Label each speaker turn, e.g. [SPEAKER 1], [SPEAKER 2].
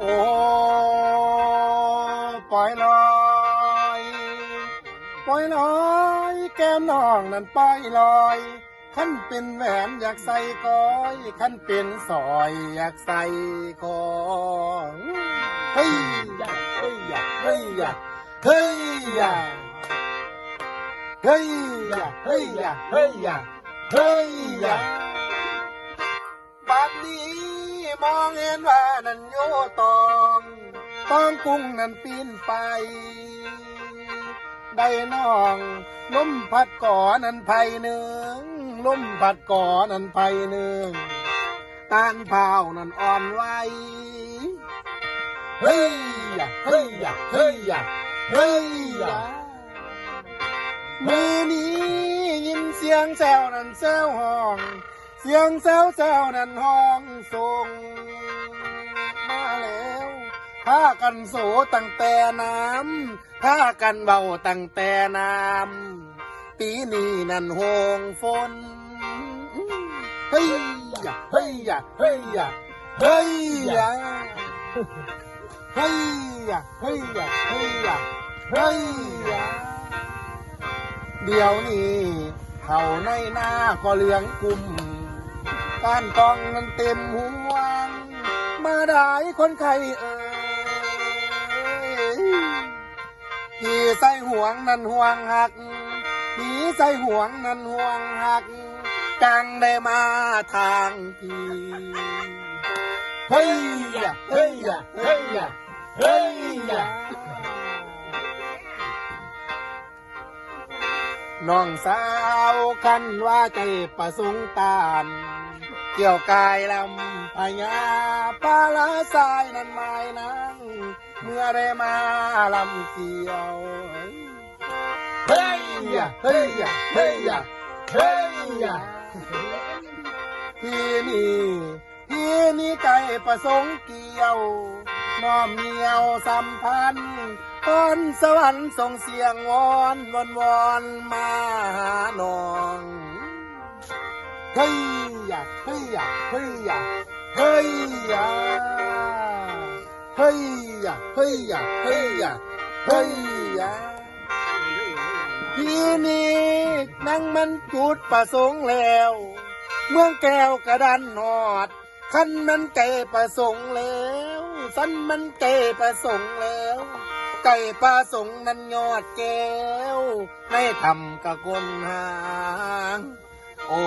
[SPEAKER 1] โอ้ปล่อยลอยปล่อยลอยแก้มน้องนั้นปล่อยลอยขั้นเป็นแหวนอยากใส่ก้อยขั้นเป็นสอยอยากใส่คองเฮ้ยอยากเฮ้ยอยากเฮ้ยอยากเฮ้ยอยากเฮ้ยอยากเฮ้ยอยากเฮ้ยอยากเฮ้ยอยากบัดนี้ มองเห็นว่านั่นโยตองตองกุ้งนั่นปีนไป ได้น้องลมพัดก่อนันไผหนึ่งลมพัดก่อนันไผหนึ่งตานเผานันอ่อนไหวเฮ้ยย่าเฮ้ยย่าเฮ้ยย่าเฮ้ยย่ามือนี้ยินเสียงแซวนันแซวห้อง เสียงแซวแซวนันห้องส่งมาแล้วพากันโสตั้งแต่น้ำพากันเบาตั้งแต่น้ำปีนี้นั่นโหงฝนเฮ้ยย่าเฮ้ยย่าเฮ้ยย่าเฮ้ยย่าเฮ้ยย่าเฮ้ยย่าเฮ้ยย่าเฮ้ยย่าเดี๋ยวนี้เขาในหน้าก็เหลืองกลุ่ม การกองนั้นเต็มห่วง มาได้คนไข้เอ่ยพี่ใส่ห่วงนั้นห่วงหักพี่ใส่ห่วงนั้นห่วงหัก จังได้มาทางพี่เฮ้ยอย่าเฮ้ยอย่าเฮ้ยอย่าเฮ้ยอย่าน้องสาวคันว่าใจประสงค์ตาม เกี่ยวกายลำพญาปลาละสายนันไม่นังเมื่อได้มาลำเกี่ยว เฮ้ยย่าเฮ้ยย่าเฮ้ยย่าเฮ้ยอย่าพี่นี่พี่นี่ไก่ประสงค์เกี่ยวน้อมเหนียวสัมพันธ์ตอนสวรรค์ส่งเสียงวอนวอนวอนมาหาน้องเฮ้ย ย่าเฮ้ยอย่าเฮ้ยยะเฮ้ยยะเฮ้ยยะเฮ้ยยะเฮ้ยยะเฮ้ยยะทีนี่นั่งมันจุดประสงค์แล้ว เมืองแก้วกระดันหอดคันมันไก่ประสงค์แล้วสันมันไก่ประสงค์แล้วไก่ประสงค์นั้นยอดแก้วไม่ทำกะกลหางโอ้